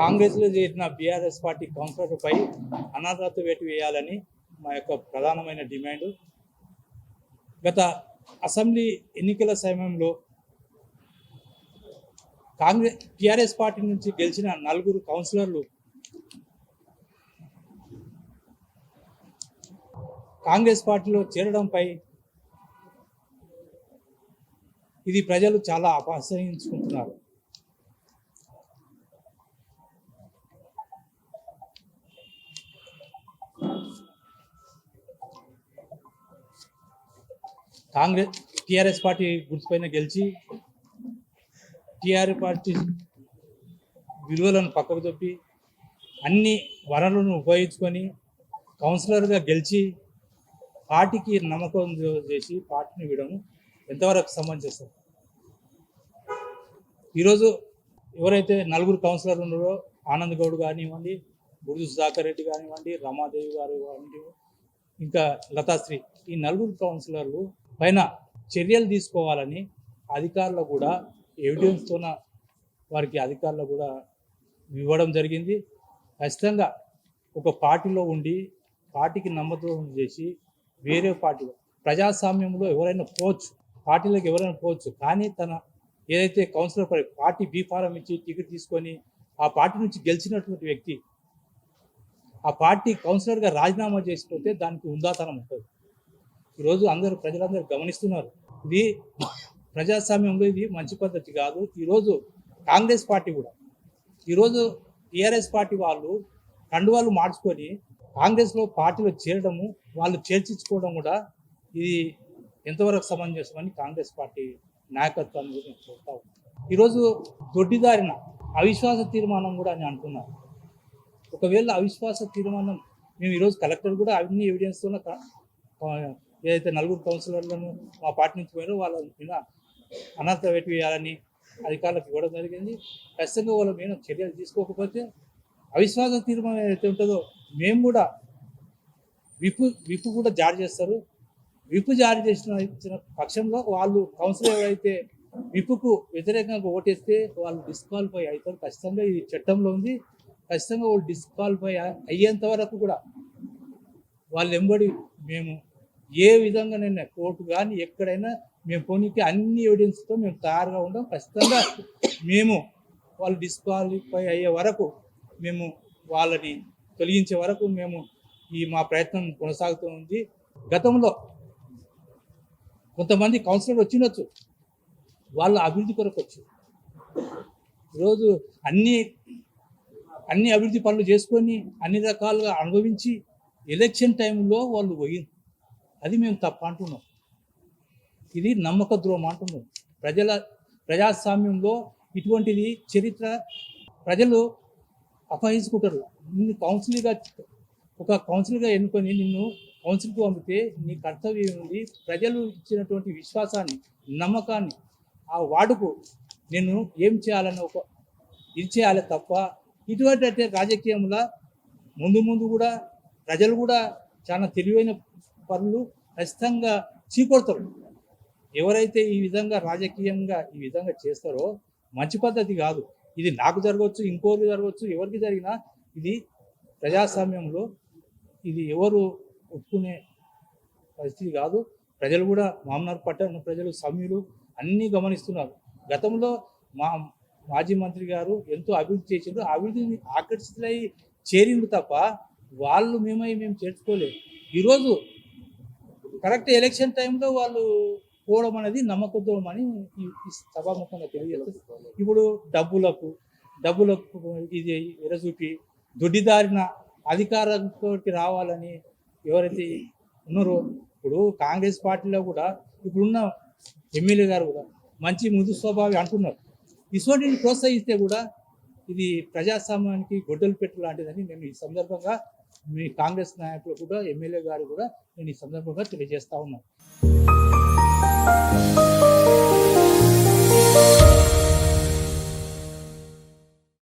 కాంగ్రెస్లో చేరిన BRS party కౌన్సిలర్పై అనర్హత వేటు వేయాలని మా యొక్క ప్రధానమైన డిమాండ్. గత అసెంబ్లీ ఎన్నికల సమయంలో కాంగ్రెస్ టిఆర్ఎస్ పార్టీ నుంచి గెలిచిన నలుగురు కౌన్సిలర్లు కాంగ్రెస్ పార్టీలో చేరడంపై ఇది ప్రజలు చాలా అపహసించుకుంటున్నారు. కాంగ్రెస్ టీఆర్ఎస్ పార్టీ గుర్తుపైన గెలిచి టిఆర్ఎస్ పార్టీ విలువలను పక్కకు తొప్పి అన్ని వనరులను ఉపయోగించుకొని కౌన్సిలర్గా గెలిచి పార్టీకి నమ్మకం చేసి పార్టీని విడడం ఎంతవరకు సమంజసం? ఈరోజు ఎవరైతే నలుగురు కౌన్సిలర్లు ఉన్నారో ఆనంద్ గౌడ్ కానివ్వండి బుర్జు సుధాకర్ రెడ్డి కానివ్వండి రమాదేవి గారు కానివ్వండి ఇంకా లతాశ్రీ ఈ నలుగురు కౌన్సిలర్లు పైన చర్యలు తీసుకోవాలని అధికారులు కూడా ఎవిడెన్స్తోన వారికి అధికారులు కూడా ఇవ్వడం జరిగింది. ఖచ్చితంగా ఒక పార్టీలో ఉండి పార్టీకి నమ్మకం చేసి వేరే పార్టీ ప్రజాస్వామ్యంలో ఎవరైనా పోవచ్చు పార్టీలకు ఎవరైనా పోవచ్చు కానీ తన ఏదైతే కౌన్సిలర్ పార్టీ బీ ఫారం ఇచ్చి టికెట్ తీసుకొని ఆ పార్టీ నుంచి గెలిచినటువంటి వ్యక్తి ఆ పార్టీ కౌన్సిలర్గా రాజీనామా చేసిపోతే దానికి ఉందాతనం ఉంటుంది. ఈరోజు అందరూ ప్రజలందరూ గమనిస్తున్నారు. ఇది ప్రజాస్వామ్యంలో ఇది మంచి పద్ధతి కాదు. ఈరోజు కాంగ్రెస్ పార్టీ కూడా ఈరోజు టీఆర్ఎస్ పార్టీ వాళ్ళు కండువాలు మార్చుకొని కాంగ్రెస్లో పార్టీలో చేరడము వాళ్ళు చేర్చించుకోవడం కూడా ఇది ఎంతవరకు సమంజసమని కాంగ్రెస్ పార్టీ నాయకత్వాన్ని కూడా నేను చూస్తా ఉన్నాను. ఈరోజు దొడ్డిదారిన అవిశ్వాస తీర్మానం కూడా అని అంటున్నారు. ఒకవేళ అవిశ్వాస తీర్మానం మేము ఈరోజు కలెక్టర్ కూడా అన్ని ఎవిడెన్స్తో ఏదైతే నలుగురు కౌన్సిలర్లను మా పార్టీ నుంచి పోయారో వాళ్ళ మీద అనర్థ వేటు వేయాలని అధికారులకు ఇవ్వడం జరిగింది. ఖచ్చితంగా వాళ్ళ మీద చర్యలు తీసుకోకపోతే అవిశ్వాస తీర్మానం ఏదైతే ఉంటుందో మేము కూడా విపు విపు కూడా జారీ చేస్తారు. విపు జారీ చేసిన ఇచ్చిన పక్షంలో వాళ్ళు కౌన్సిల్ ఎవరైతే విపుకు వ్యతిరేకంగా ఓటేస్తే వాళ్ళు డిస్క్వాలిఫై అవుతారు. ఖచ్చితంగా ఈ చట్టంలో ఉంది. ఖచ్చితంగా వాళ్ళు డిస్క్వాలిఫై అయ్యేంత వరకు కూడా వాళ్ళు ఎంబడి మేము ఏ విధంగానైనా కోర్టు కానీ ఎక్కడైనా మేము పోనీకి అన్ని ఎవిడెన్స్తో మేము తయారుగా ఉంటాం ఖచ్చితంగా మేము వాళ్ళు డిస్క్వాలిఫై అయ్యే వరకు మేము వాళ్ళని తొలగించే వరకు మేము ఈ మా ప్రయత్నం కొనసాగుతూ ఉంది. గతంలో కొంతమంది కౌన్సిలర్ వచ్చిండొచ్చు వాళ్ళ అభివృద్ధి కొరకు వచ్చు. ఈరోజు అన్ని అన్ని అభివృద్ధి పనులు చేసుకొని అన్ని రకాలుగా అనుభవించి ఎలక్షన్ టైంలో వాళ్ళు పోయింది అది మేము తప్ప అంటున్నాం. ఇది నమ్మక ద్రోహం అంటున్నాం. ప్రజల ప్రజాస్వామ్యంలో ఇటువంటిది చరిత్ర ప్రజలు అపహరించుకుంటారు నిన్ను కౌన్సిల్గా ఒక కౌన్సిల్గా ఎన్నుకొని నిన్ను కౌన్సిల్కి పంపితే నీ కర్తవ్యం ఉంది ప్రజలు ఇచ్చినటువంటి విశ్వాసాన్ని నమ్మకాన్ని ఆ వాడుకు నేను ఏం చేయాలని ఒక ఇది చేయాలి తప్ప ఇటువంటి అయితే రాజకీయంలో ముందు ముందు కూడా ప్రజలు కూడా చాలా తెలివైన పనులు ఖచ్చితంగా చీకొడతారు. ఎవరైతే ఈ విధంగా రాజకీయంగా ఈ విధంగా చేస్తారో మంచి పద్ధతి కాదు. ఇది నాకు జరగవచ్చు ఇంకోరికి జరగవచ్చు ఎవరికి జరిగినా ఇది ప్రజాస్వామ్యంలో ఇది ఎవరు ఒప్పుకునే పరిస్థితి కాదు. ప్రజలు కూడా మామనార్ పట్టణ ప్రజలు సమ్యులు అన్నీ గమనిస్తున్నారు. గతంలో మా మాజీ మంత్రి గారు ఎంతో అభివృద్ధి చేసిండ్రు. అభివృద్ధిని ఆకర్షితులై చేరిండు తప్ప వాళ్ళు మేమై మేము చేర్చుకోలేదు. ఈరోజు కరెక్ట్ ఎలక్షన్ టైంలో వాళ్ళు పోవడం అనేది నమ్మకద్రోహం అని ఈ సభాముఖంగా తెలియజేస్తుంది ఇప్పుడు డబ్బులకు డబ్బులకు ఇది ఎరచూపి దొడ్డిదారిన అధికారంలోకి రావాలని ఎవరైతే ఉన్నారో ఇప్పుడు కాంగ్రెస్ పార్టీలో కూడా ఇప్పుడున్న ఎమ్మెల్యే గారు కూడా మంచి ముందు స్వభావి అంటున్నారు. ఇటువంటిని ప్రోత్సహిస్తే కూడా ఇది ప్రజాస్వామ్యానికి గొడ్డలు పెట్టు లాంటిదని నేను ఈ సందర్భంగా మీ కాంగ్రెస్ నాయకులు కూడా ఎమ్మెల్యే గారు కూడా నేను ఈ సందర్భంగా తెలియజేస్తా ఉన్నాను.